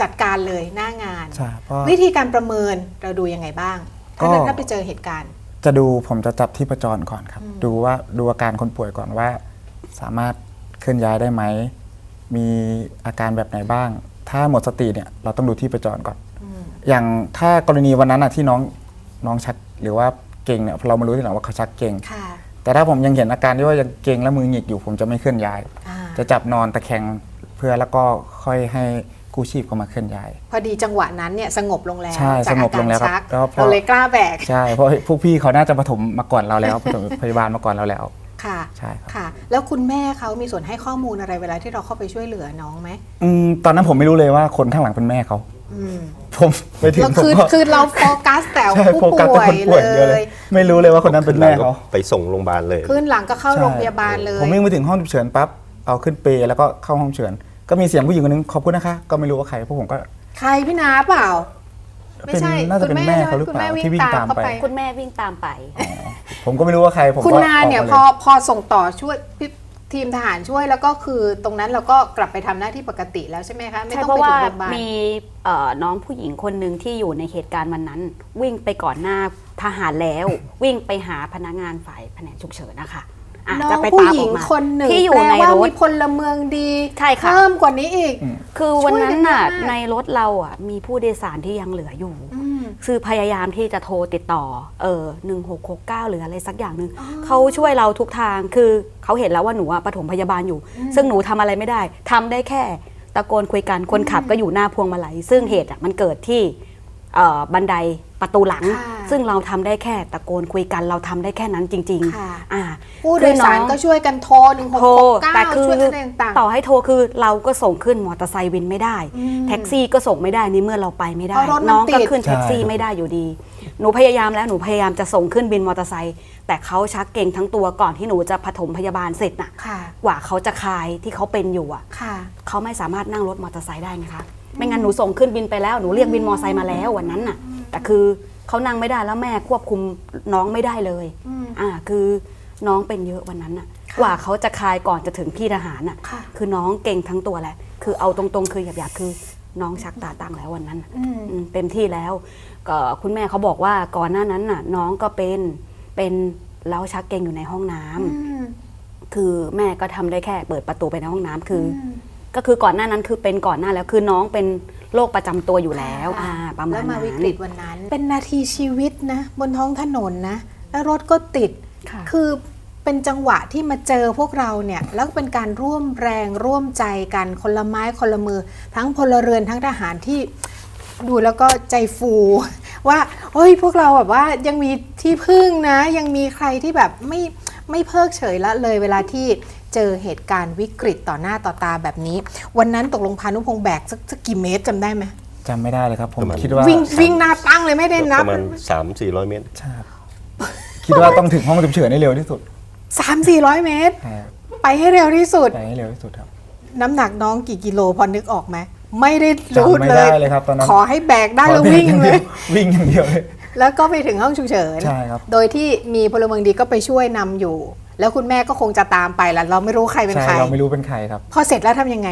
[SPEAKER 1] จัดการเลยหน้างาน
[SPEAKER 5] ใช่เพราะ
[SPEAKER 1] วิธีการประเมินเราดูยังไงบ้าง
[SPEAKER 5] ก็
[SPEAKER 1] ถ้าถ้าไปเจอเหตุการณ์
[SPEAKER 5] จะดูผมจะจับที่ประจรก่อนครับ ดูว่าดูอาการคนป่วยก่อนว่า สามารถเคลื่อนย้ายได้ไหม มีอาการแบบไหนบ้าง ถ้าหมดสติเนี่ยเราต้องดูที่ประจรก่อน อย่างถ้ากรณีวันนั้นอะที่น้องน้องชักหรือว่าเก่งเนี่ยเรามารู้ทีหลังว่าเขาชักเก่ง
[SPEAKER 1] ค่ะ
[SPEAKER 5] แต่ถ้าผมยังเห็นอาการที่ว่ายังเก่งและมือหงิกอยู่ผมจะไม่เคลื่อนย้าย
[SPEAKER 1] อ่า
[SPEAKER 5] จะจับนอนตะแคงเพื่อแล้วก็ค่อยให้กู้ชีพเข้ามาเคลื่อนย้าย
[SPEAKER 1] พอดีจังหวะนั้นเนี่ยสงบลงแล้ว
[SPEAKER 5] ใช่
[SPEAKER 1] จาก
[SPEAKER 5] สงบลงแล้วครับ
[SPEAKER 1] อาการชัก
[SPEAKER 5] แล้วพอ
[SPEAKER 1] เราเลยกล้าแบก
[SPEAKER 5] ใช่เพราะพวกพี่เขาน่าจะปฐมมาก่อนเราแล้ว ปฐมพยาบาลมาก่อนเราแล้ว
[SPEAKER 1] ค่ะ
[SPEAKER 5] ใช่ครับ
[SPEAKER 1] ค่ะ แล้วคุณแม่เขามีส่วนให้ข้อมูลอะไรเวลาที่เราเข้าไปช่วยเหลือน้องไหม
[SPEAKER 5] อืมตอนนั้นผมไม่รู้เลยว่าคนข้างหลังเป็นแม่เขา
[SPEAKER 1] อืม
[SPEAKER 5] ผมไปถึง
[SPEAKER 1] แล้ว
[SPEAKER 5] ผม
[SPEAKER 1] คือ
[SPEAKER 5] ก็
[SPEAKER 1] คือเราโฟกัสแต่
[SPEAKER 5] ใช่
[SPEAKER 1] ผู้
[SPEAKER 5] โฟกัส
[SPEAKER 1] ป่
[SPEAKER 5] แต่
[SPEAKER 1] ว
[SPEAKER 5] ค
[SPEAKER 1] ย
[SPEAKER 5] นป่วยเดียว
[SPEAKER 1] เล
[SPEAKER 5] เลยย ไม่รู้เลยว่าคนนั้นเป็นแม่เขา
[SPEAKER 4] ไปส่งโรงพยาบาลเลย
[SPEAKER 1] ขึ้นหลังก็เข้า
[SPEAKER 5] ใช่
[SPEAKER 1] โรงพยาบาลเลย
[SPEAKER 5] ผมวิ่งไปถึงห้องฉุกเฉินปั๊บเอาขึ้นเปรย์แล้วก็เข้าห้องฉุกเฉินก็มีเสียงผู้หญิงคนนึงขอบคุณนะคะ ก็ไม่รู้ว่าใครพวกผมก็
[SPEAKER 1] ใครพี่นาเปล่า ไม่
[SPEAKER 5] เป็น
[SPEAKER 1] ใช่
[SPEAKER 5] น่าจะเป็น
[SPEAKER 1] คุณ
[SPEAKER 5] แม่
[SPEAKER 1] ใช่
[SPEAKER 5] เขาหรือ
[SPEAKER 1] คุณ
[SPEAKER 5] เปล่า
[SPEAKER 1] แม่
[SPEAKER 5] ที่วิ่งตามไป
[SPEAKER 1] เข้
[SPEAKER 3] คุณแม่วิ่งตามไป
[SPEAKER 5] ผมก็ไม่รู้ว่าใครผม
[SPEAKER 1] คุณ
[SPEAKER 5] ก็
[SPEAKER 1] นาเนี่ย
[SPEAKER 5] กม
[SPEAKER 1] พอพอส่งต่อช่วยพี่ ทีมทหารช่วยแล้วก็คือตรงนั้นเราก็กลับไปทำหน้าที่ปกติแล้วใช่ไหมคะ ไม่
[SPEAKER 3] ใช่
[SPEAKER 1] ต้อง
[SPEAKER 3] เพ
[SPEAKER 1] ไป
[SPEAKER 3] ราะ
[SPEAKER 1] ถึ
[SPEAKER 3] ว่าง
[SPEAKER 1] โรงพยาบาล
[SPEAKER 3] มีเอ่อน้องผู้หญิงคนหนึ่งที่อยู่ในเหตุการณ์วันนั้น วิ่งไปก่อนหน้าทหารแล้ว วิ่งไปหาพนักงานฝ่ายแผนกฉุกเฉินนะคะอะ
[SPEAKER 1] น้อ
[SPEAKER 3] จะ
[SPEAKER 1] ง
[SPEAKER 3] ไป
[SPEAKER 1] ผู้
[SPEAKER 3] ตาม
[SPEAKER 1] ห
[SPEAKER 3] อ
[SPEAKER 1] ญิ
[SPEAKER 3] องกมา
[SPEAKER 1] คนหนึ่ง
[SPEAKER 3] ที่อยู่
[SPEAKER 1] แปล
[SPEAKER 3] ใน
[SPEAKER 1] ว่าร
[SPEAKER 3] ถ
[SPEAKER 1] มีพลเมืองดี
[SPEAKER 3] ใช่ค่ะ
[SPEAKER 1] เพิ่มกว่านี้อีก
[SPEAKER 3] คือวันนั้นน่ะ
[SPEAKER 1] ช่วยกันเยอะมาก
[SPEAKER 3] ในรถเราอะมีผู้โดยสารที่ยังเหลืออยู่
[SPEAKER 1] อืม
[SPEAKER 3] คือพยายามที่จะโทรติดต่อเออหนึ่งหกหกเก้าหรืออะไรสักอย่างหนึ่งเขาช่วยเราทุกทางคือเขาเห็นแล้วว่าหนูอะปฐมพยาบาลอยู่ ซึ่งหนูทำอะไรไม่ได้ทำได้แค่ตะโกนคุยกันคนขับก็อยู่หน้าพวงมาลัยซึ่งเหตุอะมันเกิดที่เอ่อบันได ประตูหลัง
[SPEAKER 1] ค่ะ
[SPEAKER 3] ซึ่งเราทำได้แค่ตะโกนคุยกันเราทำได้แค่นั้นจริง
[SPEAKER 1] ค่ะ
[SPEAKER 3] ๆอ่า
[SPEAKER 1] ผู้โดยสารก็ช่วยกันโทรหนึ่งหก
[SPEAKER 3] โทร
[SPEAKER 1] หกเก้า
[SPEAKER 3] แต่คือ
[SPEAKER 1] ช่วยอะไรต่างๆ
[SPEAKER 3] ต่อให้โทรคือเราก็ส่งขึ้นมอเตอร์ไซค์วินไม่ได้
[SPEAKER 1] อืม
[SPEAKER 3] แท็กซี่ก็ส่งไม่ได้ในเมื่อเราไปไม่ได้
[SPEAKER 1] เพราะรถมัน
[SPEAKER 3] น้องก็
[SPEAKER 1] ติด
[SPEAKER 3] ขึ้นแท็กซี่
[SPEAKER 5] ใช่
[SPEAKER 3] ไม่ได้อยู่ดี หนูพยายามแล้วหนูพยายามจะส่งขึ้นบินมอเตอร์ไซค์แต่เขาชักเก่งทั้งตัวก่อนที่หนูจะผถมพยาบาลเสร็จน่ะ
[SPEAKER 1] ค่ะ
[SPEAKER 3] กว่าเขาจะคลายที่เขาเป็นอยู่อะ
[SPEAKER 1] ค่ะ
[SPEAKER 3] เขาไม่สามารถนั่งรถมอเตอร์ไซค์ได้นะคะไม่งั้นหนูส่งขึ้นบินไปแล้วหนูเรียกบินมอเตอร์ไซค์มาแล้ววันนั้นน่ะ แต่คือเขานั่งไม่ได้แล้วแม่ควบคุมน้องไม่ได้เลย
[SPEAKER 1] อืม
[SPEAKER 3] อ่าคือน้องเป็นเยอะวันนั้นน่ะ
[SPEAKER 1] ค่ะ
[SPEAKER 3] กว่าเขาจะคลายก่อนจะถึงพี่ทหารน่ะ
[SPEAKER 1] ค่ะ
[SPEAKER 3] คือน้องเก่งทั้งตัวแหละ คือเอาตรงๆ คือหยาบๆคือน้องชักตาตั้งแล้ววันนั้นน่ะ
[SPEAKER 1] อืม
[SPEAKER 3] อืมเต็มที่แล้วก็คุณแม่เขาบอกว่าก่อนหน้านั้นน่ะ น้องก็เป็นเป็นแล้วชักเก่งอยู่ในห้องน้ำ
[SPEAKER 1] อืม
[SPEAKER 3] คือแม่ก็ทำได้แค่เปิดประตูไปในห้องน้ำคืออ
[SPEAKER 1] ม
[SPEAKER 3] ก็คือก่อนหน้านั้นคือเป็นก่อนหน้าแล้วคือน้องเป็น โรคประจำตัวอยู่แล้วอ่าประมา
[SPEAKER 1] แล้
[SPEAKER 3] ณ
[SPEAKER 1] วมา
[SPEAKER 3] นั้น
[SPEAKER 1] วิกฤตวันนั้น เป็นนาทีชีวิตนะบนท้องถนนนะ แล้วรถก็ติด
[SPEAKER 3] ค่ะ
[SPEAKER 1] คือเป็นจังหวะที่มาเจอพวกเราเนี่ยแล้วก็เป็นการร่วมแรงร่วมใจกันคนละไม้คนละมือ ทั้งพลเรือนทั้งทหารที่ดูแล้วก็ใจฟูว่าเฮ้ยพวกเราแบบว่ายังมีที่พึ่งนะ ยังมีใครที่แบบไม่ไม่เพิกเฉยละเลยเวลาที่ เจอเหตุการณ์วิกฤตต่อหน้าต่อตาแบบนี้ วันนั้นตกลงพานุพงษ์แบกสักสักกี่เมตรจำได้ไหม
[SPEAKER 5] จำไม่ได้เลยครับ ผม
[SPEAKER 4] ประมาณ
[SPEAKER 5] คิดว่า
[SPEAKER 1] วิ่งวิ่งหน้าตั้งเลยไม่ได้นั
[SPEAKER 4] ป
[SPEAKER 1] บ
[SPEAKER 4] ระมาณ3 4 0 0เมตร
[SPEAKER 5] ใช่ครับคิดว่าต้องถึงห้องฉุกเฉินให้เร็วที่สุด
[SPEAKER 1] สามสี่ร้อยเมตร
[SPEAKER 5] ใช่ครับ
[SPEAKER 1] ไปให้เร็วที่สุด
[SPEAKER 5] ไปให้เร็วที่สุดครับ
[SPEAKER 1] น้ำหนักน้องกี่กิโลพอนึกออกไหมไม่ได้รู้
[SPEAKER 5] จำไม่
[SPEAKER 1] เล
[SPEAKER 5] ได้
[SPEAKER 1] ย
[SPEAKER 5] เลยครับตอนนั้น
[SPEAKER 1] ขอให้แบกได้แล้ว
[SPEAKER 5] ขอ
[SPEAKER 1] วิ่ง
[SPEAKER 5] อย่าง
[SPEAKER 1] เล
[SPEAKER 5] ดีวยวิ่งอย่างเดียวเลย
[SPEAKER 1] แล้วก็ไปถึงห้องฉุกเฉิน
[SPEAKER 5] ใช่ครับ
[SPEAKER 1] โดยที่มีพลเมืองดีก็ไปช่วยนำอยู่ แล้วคุณแม่ก็คงจะตามไปแล้วเราไม่รู้ใครเป็น
[SPEAKER 5] ใช่
[SPEAKER 1] ใคร
[SPEAKER 5] เราไม่รู้เป็นใครครับ
[SPEAKER 1] พอเสร็จแล้วทำยังไง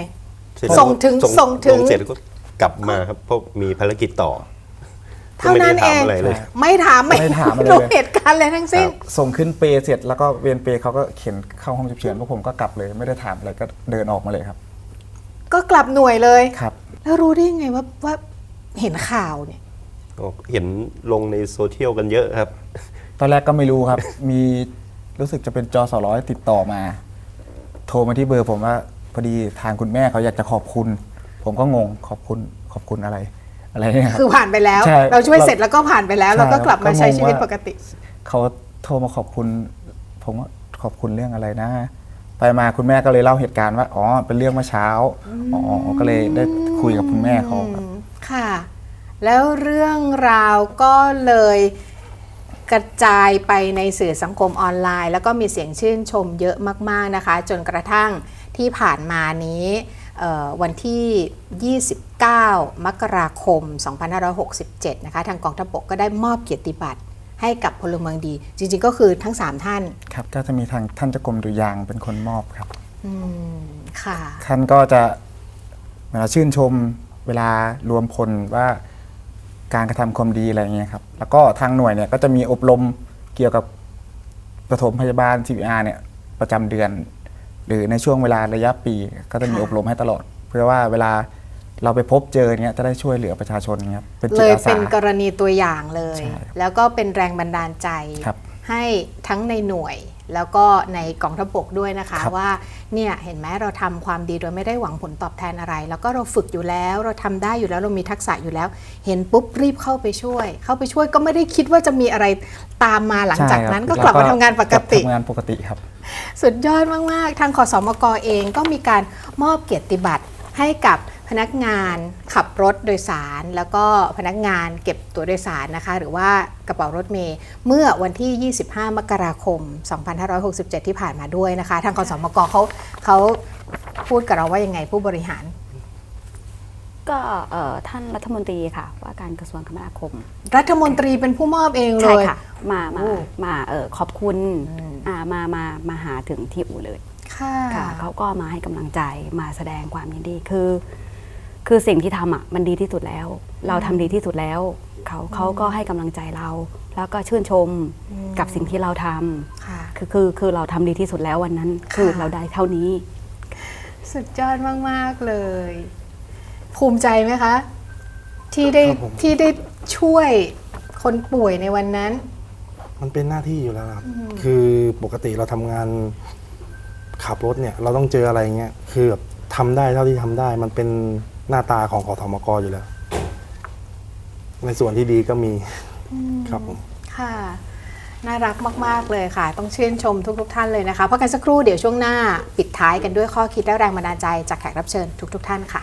[SPEAKER 4] เสร็จแล้ว
[SPEAKER 1] ส่งถึงส่งถึง
[SPEAKER 4] เสร็จแล้วก็กลับมาครับเพราะมีภารกิจต่อ
[SPEAKER 1] เท่านั้น
[SPEAKER 4] ก็
[SPEAKER 1] เอ
[SPEAKER 4] ไม่ได้ถาม
[SPEAKER 1] ง
[SPEAKER 4] อะไรเลย
[SPEAKER 1] ไม่ถาม
[SPEAKER 5] ไม่ถามอะไรเลย
[SPEAKER 1] รู้เหตุการณ์เลยทั้งสิ้น
[SPEAKER 5] ส่งขึ้นเปรย์เสร็จแล้วก็เวรเปรย์เขาก็เข็นเข้าห้องฉุกเฉินพวกผมก็กลับเลย ไม่ได้ถามอะไรก็เดินออกมาเลยครับ
[SPEAKER 1] ก็กลับหน่วยเลย
[SPEAKER 5] ครับ
[SPEAKER 1] แล้วรู้ได้ยังไงว่าว่าเห็นข่าวเนี่ย
[SPEAKER 4] ก็เห็นลงในโซเชียลกันเยอะครับ
[SPEAKER 5] ตอนแรกก็ไม่รู้ครับ มี รู้สึกจะเป็นจอสร้อยติดต่อมา โทรมาที่เบอร์ผมว่าพอดีทางคุณแม่เขาอยากจะขอบคุณ ผมก็งงขอบคุณขอบคุณอะไรอะไรเนี่ยครับ
[SPEAKER 1] คือผ่านไปแล้ว
[SPEAKER 5] ใช่
[SPEAKER 1] เราช่วย
[SPEAKER 5] เรา
[SPEAKER 1] เสร็จแล้วก็ผ่านไปแล้ว
[SPEAKER 5] ใช่
[SPEAKER 1] เราก็กลับมา
[SPEAKER 5] ก็งง
[SPEAKER 1] ใช้ชีวิต
[SPEAKER 5] ว่า
[SPEAKER 1] ปกติ
[SPEAKER 5] เขาโทรมาขอบคุณ ผมว่าขอบคุณเรื่องอะไรนะ ไปมาคุณแม่ก็เลยเล่าเหตุการณ์ว่าอ๋อเป็นเรื่องเมื่อเช้าอ๋อก็เลยได้คุยกับคุณแม่เขาครับ
[SPEAKER 1] ค่ะ แล้วเรื่องราวก็เลย กระจายไปในสื่อสังคมออนไลน์ แล้วก็มีเสียงชื่นชมเยอะมากๆนะคะ จนกระทั่งที่ผ่านมานี้เอ่อวันที่ 29 มกราคม 2567 นะคะ ทางกองทัพบกก็ได้มอบเกียรติบัตรให้กับพลเมืองดี จริงๆก็คือทั้ง 3 ท่าน
[SPEAKER 5] ครับ ก็จะมีทางท่านเจ้ากรมดุริยางค์เป็นคนมอบครับ
[SPEAKER 1] อืมค่ะ
[SPEAKER 5] ท่านก็จะเวลาชื่นชมเวลารวมพลว่า การกระทำความดีอะไรเงี้ยครับ แล้วก็ทางหน่วยเนี่ยก็จะมีอบรมเกี่ยวกับปฐมพยาบาล CPR เนี่ยประจำเดือน หรือในช่วงเวลาระยะปี ก็จะมี
[SPEAKER 1] ค่ะ
[SPEAKER 5] อบรมให้ตลอด เพื่อว่าเวลาเราไปพบเจอเนี่ยจะได้ช่วยเหลือประชาชนเงี้ยครับเป็นจิ
[SPEAKER 1] เล
[SPEAKER 5] ต
[SPEAKER 1] ย
[SPEAKER 5] อา
[SPEAKER 1] เป็
[SPEAKER 5] สา
[SPEAKER 1] นกรณีตัวอย่างเลย
[SPEAKER 5] ใช่ครับ
[SPEAKER 1] แล้วก็เป็นแรงบันดาลใจ
[SPEAKER 5] ครับ
[SPEAKER 1] ให้ทั้งในหน่วย แล้วก็ในกองทัพบกด้วยนะคะ
[SPEAKER 5] ครับ
[SPEAKER 1] ว่าเนี่ยเห็นไหมเราทำความดีโดยไม่ได้หวังผลตอบแทนอะไร แล้วก็เราฝึกอยู่แล้วเราทำได้อยู่แล้วเรามีทักษะอยู่แล้ว เห็นปุ๊บรีบเข้าไปช่วย เข้าไปช่วยก็ไม่ได้คิดว่าจะมีอะไรตามมาหลังจากนั้น
[SPEAKER 5] ใช่
[SPEAKER 1] ก็
[SPEAKER 5] ครับ
[SPEAKER 1] กลับมาทำงานปกติ
[SPEAKER 5] ลับทำงานปกติครับ
[SPEAKER 1] สุดยอดมาก ๆ ทางขอสมกเองก็มีการมอบเกียรติบัตรให้กับ พนักงานขับรถโดยสาร แล้วก็พนักงานเก็บตัวโดยสารนะคะ หรือว่ากระเป๋ารถเมย์เมื่อวันที่ 25 มกราคม 2567 ที่ผ่านมาด้วยนะคะ ทางขอสมกเขาเขาพูดกับเราว่ายังไงผู้บริหาร
[SPEAKER 3] ก็เอ่อท่านรัฐมนตรีค่ะ ว่าการกระทรวงคมนาคม
[SPEAKER 1] รัฐมนตรีเป็นผู้มอบเองเล
[SPEAKER 3] ใช่
[SPEAKER 1] ย
[SPEAKER 3] ค่ะ มามา
[SPEAKER 1] โอ้
[SPEAKER 3] มาเออขอบคุณอ่ามามามาหาถึงที่อู่เลย
[SPEAKER 1] ค่ะ
[SPEAKER 3] ค่ะเขาก็มาให้กำลังใจมาแสดงความยินดีคือ คือสิ่งที่ทำอะมันดีที่สุดแล้ว เราทำดีที่สุดแล้ว เขาเขาก็ให้กำลังใจเรา แล้วก็ชื่นชมกับสิ่งที่เราทำ
[SPEAKER 1] ค่ะ
[SPEAKER 3] คือคือคือเราทำดีที่สุดแล้ววันนั้น คือเราได้เท่านี้
[SPEAKER 1] สุดยอดมาก ๆ เลย ภูมิใจไหมคะ ที่ได้
[SPEAKER 2] ครับผม
[SPEAKER 1] ที่ได้ช่วยคนป่วยในวันนั้น
[SPEAKER 2] มันเป็นหน้าที่อยู่แล้วครับ คือปกติเราทำงานขับรถเนี่ย เราต้องเจออะไรเงี้ย คือแบบทำได้เท่าที่ทำได้ มันเป็น หน้าตาของขอทมกอยู่แล้ว ในส่วนที่ดีก็มีครับผม
[SPEAKER 1] ค่ะ น่ารักมาก ๆ เลยค่ะ ต้องชื่นชมทุกๆท่านเลยนะคะพักกันสักครู่เดี๋ยวช่วงหน้า ปิดท้ายกันด้วยข้อคิดและแรงบันดาลใจจากแขกรับเชิญทุก ๆ ท่านค่ะ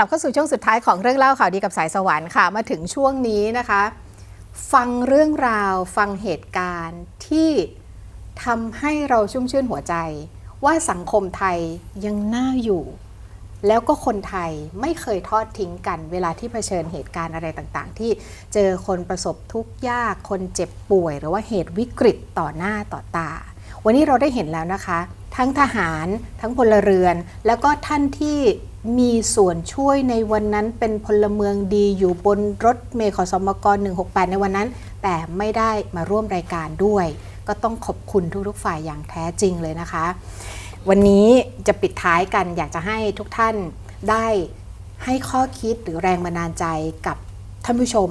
[SPEAKER 1] ลับเข้าสู่ช่วงสุดท้ายของเรื่องเล่าข่าวดีกับสายสวรรค์ค่ะ มาถึงช่วงนี้นะคะ ฟังเรื่องราว ฟังเหตุการณ์ที่ทำให้เราชุ่มชื่นหัวใจ ว่าสังคมไทยยังน่าอยู่ แล้วก็คนไทยไม่เคยทอดทิ้งกัน เวลาที่เผชิญเหตุการณ์อะไรต่างๆ ที่เจอคนประสบทุกข์ยาก คนเจ็บป่วย หรือว่าเหตุวิกฤตต่อหน้าต่อตา วันนี้เราได้เห็นแล้วนะคะ ทั้งทหาร ทั้งพลเรือน แล้วก็ท่านที่ มีส่วนช่วยในวันนั้นเป็นพลเมืองดีอยู่บนรถเมล์ขอสมก168 ในวันนั้น แต่ไม่ได้มาร่วมรายการด้วย ก็ต้องขอบคุณทุกๆฝ่ายอย่างแท้จริงเลยนะคะ วันนี้จะปิดท้ายกันอยากจะให้ทุกท่านได้ให้ข้อคิดหรือแรงบันดาลใจกับท่านผู้ชม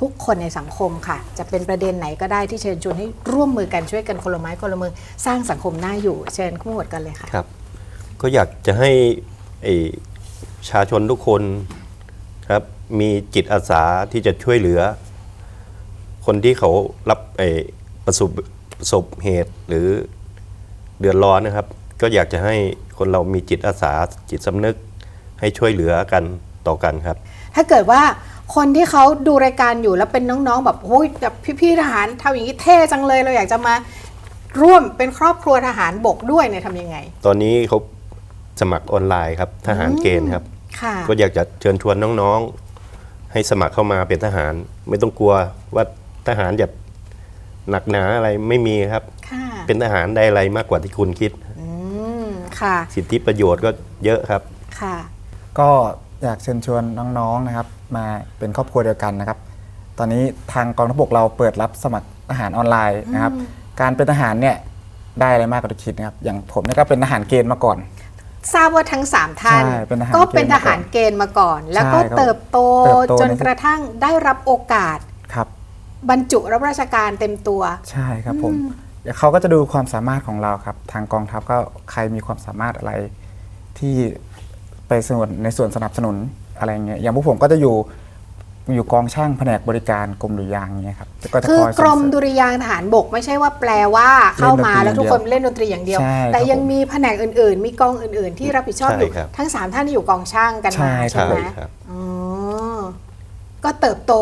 [SPEAKER 1] ทุกคนในสังคมค่ะ จะเป็นประเด็นไหนก็ได้ที่เชิญชวนให้ร่วมมือกันช่วยกันคนละไม้คนละมือสร้างสังคมน่าอยู่ เชิญคู่หมวดกันเลยค่ะ
[SPEAKER 4] ครับ ก็อยากจะให้ ประชาชนทุกคนครับมีจิตอาสาที่จะช่วยเหลือ คนที่เขารับไอ้ประสบประสบเหตุหรือเดือดร้อนนะครับ ก็อยากจะให้คนเรามีจิตอาสาจิตสำนึกให้ช่วยเหลือกันต่อกันครับ
[SPEAKER 1] ถ้าเกิดว่าคนที่เขาดูรายการอยู่แล้วเป็นน้องๆ แบบโอ้ยแบบพี่ๆทหารทำอย่างนี้เท่จังเลย เราอยากจะมาร่วมเป็นครอบครัวทหารบกด้วยเนี่ยทำยังไง
[SPEAKER 4] ตอนนี้เขา สมัครออนไลน์ครับทหารเกณฑ์ครับ
[SPEAKER 1] ค่ะ
[SPEAKER 4] ก็อยากจะเชิญชวนน้องๆ ให้สมัครเข้ามาเป็นทหาร ไม่ต้องกลัวว่าทหารจะหนักหนาอะไรไม่มีครับ
[SPEAKER 1] ค่ะ
[SPEAKER 4] เป็นทหารได้อะไรมากกว่าที่คุณคิด
[SPEAKER 1] อืมค่ะ
[SPEAKER 4] สิทธิประโยชน์ก็เยอะครับ
[SPEAKER 1] ค่ะ
[SPEAKER 5] ก็อยากเชิญชวนน้องๆนะครับ มาเป็นครอบครัวเดียวกันนะครับ ตอนนี้ทางกองทัพบกเราเปิดรับสมัครทหารออนไลน์นะครับ การเป็นทหารเนี่ยได้อะไรมากกว่าที่คิดนะครับ อย่างผมเนี่ยก็เป็นทหารเกณฑ์มาก่อน
[SPEAKER 1] ทราบว่าทั้ง 3 ท่าน
[SPEAKER 5] ใช่เป็นทหาร
[SPEAKER 1] ก็เป็น
[SPEAKER 5] เกณฑ์
[SPEAKER 1] ท
[SPEAKER 5] มาก่อน
[SPEAKER 1] หารเกณฑ์มาก่อน แล้วก็
[SPEAKER 5] ใช่ครับ
[SPEAKER 1] เติบโต
[SPEAKER 5] เติบโต
[SPEAKER 1] จน
[SPEAKER 5] ใน
[SPEAKER 1] กระทั่งได้รับโอกาส
[SPEAKER 5] ครับ
[SPEAKER 1] บรรจุรับราชการเต็มตัว
[SPEAKER 5] ใช่ครับผมเดี๋ยวเขาก็จะดูความสามารถของเราครับ ทางกองทัพก็ใครมีความสามารถอะไรที่ไปส่วนในส่วนสนับสนุนอะไรเงี้ยอย่างพวกผมก็จะอยู่ อยู่กองช่างแผนกบริการกรมดุริยางค์เงี้ยครับก็จะ
[SPEAKER 1] คือ
[SPEAKER 5] คอย
[SPEAKER 1] กรม
[SPEAKER 5] ส่งเส
[SPEAKER 1] ดุริยางค์ทหารบก ไม่ใช่ว่าแปลว่าเข้ามา
[SPEAKER 5] เล่นดนตรี
[SPEAKER 1] แล้วทุกคนเล่นดนตรีอย่างเดียว
[SPEAKER 5] ใช่
[SPEAKER 1] แต่
[SPEAKER 5] ครับ
[SPEAKER 1] ยัง
[SPEAKER 5] ผม
[SPEAKER 1] มีแผนกอื่น ๆ มีกองอื่น ๆ ที่รับผิดชอบอยู่
[SPEAKER 4] ใช่ครับ
[SPEAKER 1] ทั้ง3ท่านที่อยู่กองช่างกันมา
[SPEAKER 5] ใช่
[SPEAKER 1] ใช่ไหม
[SPEAKER 4] ใช่ครับ
[SPEAKER 1] อ๋อก็เติบโต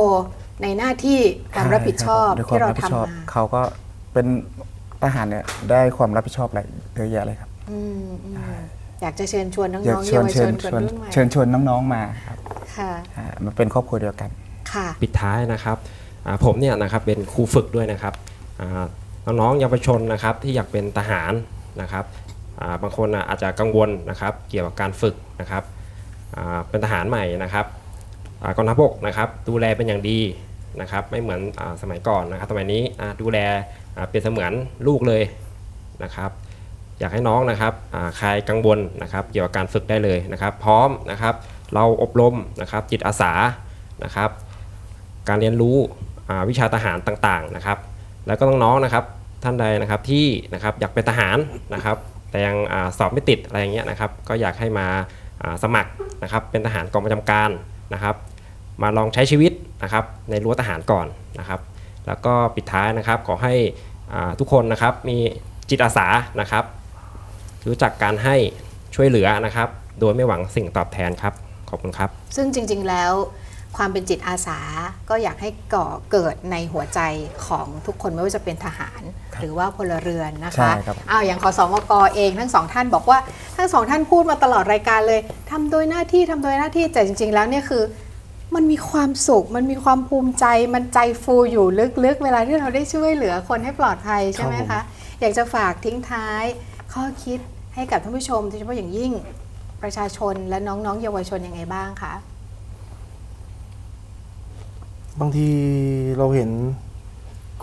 [SPEAKER 1] ในหน้าที่ความรับผิดชอบ
[SPEAKER 5] ใครับผม
[SPEAKER 1] ที่เรา
[SPEAKER 5] ด้วยความบผิดช
[SPEAKER 1] ทำ
[SPEAKER 5] อบ
[SPEAKER 1] มา
[SPEAKER 5] เขาก็เป็นทหารเนี่ยได้ความรับผิดชอบอะไรเยอะแยะเลยครับ
[SPEAKER 1] อืมอืมอยากจะเชิญชวนน้
[SPEAKER 5] อยาก
[SPEAKER 1] องๆ
[SPEAKER 5] เชิ
[SPEAKER 1] เยา
[SPEAKER 5] ญ
[SPEAKER 1] ว
[SPEAKER 5] เชิ
[SPEAKER 1] ช
[SPEAKER 5] ญ
[SPEAKER 1] น
[SPEAKER 5] ช
[SPEAKER 1] คน
[SPEAKER 5] วน
[SPEAKER 1] รุ่นใหม่
[SPEAKER 5] เชิญชวนน้องๆมาครับ
[SPEAKER 1] ค่ะ
[SPEAKER 5] อ่ามาเป็นครอบครัวเดียวกัน
[SPEAKER 1] ค่ะ
[SPEAKER 6] ปิดท้ายนะครับอ่าผมเนี่ยนะครับเป็นครูฝึกด้วยนะครับอ่าน้องๆเยาวชนนะครับที่อยากเป็นทหารนะครับอ่าบางคนอะอาจจะกังวลนะครับเกี่ยวกับการฝึกนะครับอ่าเป็นทหารใหม่นะครับอ่ากองทัพบกนะครับดูแลเป็นอย่างดีนะครับไม่เหมือนอาสมัยก่อนนะครับสมัยนี้อ่าดูแลอ่าเป็นเสมือนลูกเลยนะครับอยากให้น้องนะครับอ่าใครกังวลนะครับเกี่ยวกับการฝึกได้เลยนะครับ พร้อมนะครับ เราอบรมนะครับจิตอาสานะครับ การเรียนรู้วิชาทหารต่างๆนะครับ แล้วก็น้องๆนะครับท่านใดนะครับที่นะครับอยากเป็นทหารนะครับ แต่ยังอสอบไม่ติดอะไรอย่างเงี้ยนะครับ ก็อยากให้มาสมัครนะครับเป็นทหารกองประจำการนะครับ มาลองใช้ชีวิตนะครับในรั้วทหารก่อนนะครับ แล้วก็ปิดท้ายนะครับขอให้อ่าทุกคนนะครับมีจิตอาสานะครับ รู้จักการให้ช่วยเหลือนะครับ โดยไม่หวังสิ่งตอบแทนครับ ขอบคุณครับ
[SPEAKER 1] ซึ่งจริง ๆ แล้วความเป็นจิตอาสาก็อยากให้ก่อเกิดในหัวใจของทุกคนไม่ว่าจะเป็นทหาร หรือว่าพลเรือนนะ
[SPEAKER 5] ใช่
[SPEAKER 1] คะ
[SPEAKER 5] ครับ
[SPEAKER 1] อ้าวอย่างขอสมกเองทั้งสองท่านบอกว่าทั้งสองท่านพูดมาตลอดรายการเลยทำโดยหน้าที่ทำโดยหน้าที่แต่จริง ๆ แล้วเนี่ยคือ มันมีความสุข มันมีความภูมิใจ มันใจฟูอยู่ลึกๆ เวลาที่เราได้ช่วยเหลือคนให้ปลอดภัยใช่ไหม
[SPEAKER 5] ครั
[SPEAKER 1] คะ
[SPEAKER 5] บผม
[SPEAKER 1] อยากจะฝากทิ้งท้าย ข้อคิดให้กับท่านผู้ชมโดยเฉพาะอย่างยิ่ง ประชาชนและน้องๆ เยาวชนยังไงบ้างคะ
[SPEAKER 2] บางทีเราเห็น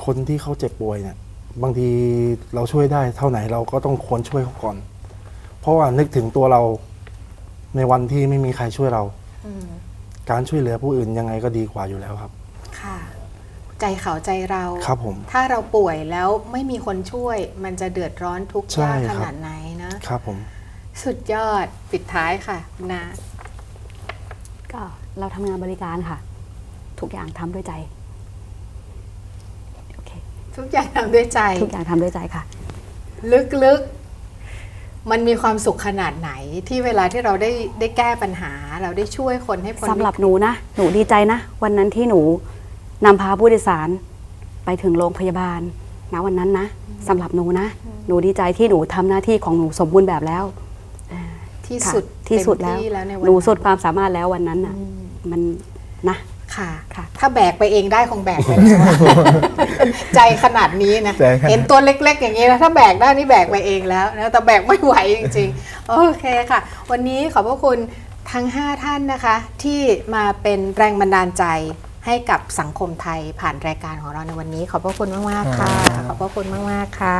[SPEAKER 2] คนที่เขาเจ็บป่วยเนี่ยบางทีเราช่วยได้เท่าไหนเราก็ต้องควรช่วยเขาก่อน เพราะว่านึกถึงตัวเราในวันที่ไม่มีใครช่วยเรา
[SPEAKER 1] อืม
[SPEAKER 2] การช่วยเหลือผู้อื่นยังไงก็ดีกว่าอยู่แล้วครับ
[SPEAKER 1] ค่ะ ใจเขาใจเรา
[SPEAKER 2] ครับผม
[SPEAKER 1] ถ้าเราป่วยแล้วไม่มีคนช่วย มันจะเดือดร้อนทุกข์
[SPEAKER 2] ใช่
[SPEAKER 1] ยาก
[SPEAKER 2] ครั
[SPEAKER 1] ข
[SPEAKER 2] บ
[SPEAKER 1] นาดไหนนะ
[SPEAKER 2] ครับผม
[SPEAKER 1] สุดยอดปิดท้ายค่ะคุณนา
[SPEAKER 3] ก็เราทำงานบริการค่ะ ทุกอย่างทำด้วยใจโอเค
[SPEAKER 1] ทุกอย่างทำด้วยใจ
[SPEAKER 3] ทุกอย่างทำด้วยใจค่ะ
[SPEAKER 1] ลึกๆ มันมีความสุขขนาดไหนที่เวลาที่เราได้ได้แก้ปัญหา เราได้ช่วยคนให้พ้น
[SPEAKER 3] สำหรับหนูนะ หนูดีใจนะ วันนั้นที่หนูนำพาผู้โดยสารไปถึงโรงพยาบาลนะวันนั้นนะสำหรับหนูนะ หนูดีใจที่หนูทำหน้าที่ของหนูสมบูรณ์แบบแล้ว
[SPEAKER 1] ที่
[SPEAKER 3] ค่ะ
[SPEAKER 1] สุด
[SPEAKER 3] ที่สุด
[SPEAKER 1] เต็ม
[SPEAKER 3] แล้ว
[SPEAKER 1] ที่แล้วในวัน
[SPEAKER 3] หนูสุด
[SPEAKER 1] นั้น
[SPEAKER 3] ความสามารถแล้ววันนั้นน่ะมันนะ
[SPEAKER 1] ค่ะ
[SPEAKER 3] ค่ะ
[SPEAKER 1] ถ้าแบกไปเองได้คงแบกไปแล้วใจขนาดนี้นะ
[SPEAKER 5] ใจขนาด
[SPEAKER 1] เห็นตัวเล็ก ๆ อย่างนี้นะถ้าแบกได้นี่แบกไปเองแล้วนะแต่แบกไม่ไหวจริงๆ โอเคค่ะ วันนี้ขอบพระคุณทั้ง 5 ท่านนะคะ ที่มาเป็นแรงบันดาลใจให้กับสังคมไทยผ่านรายการของเราในวันนี้ ขอบพระคุณมากๆค่ะ ขอบพระคุณมากๆค่ะ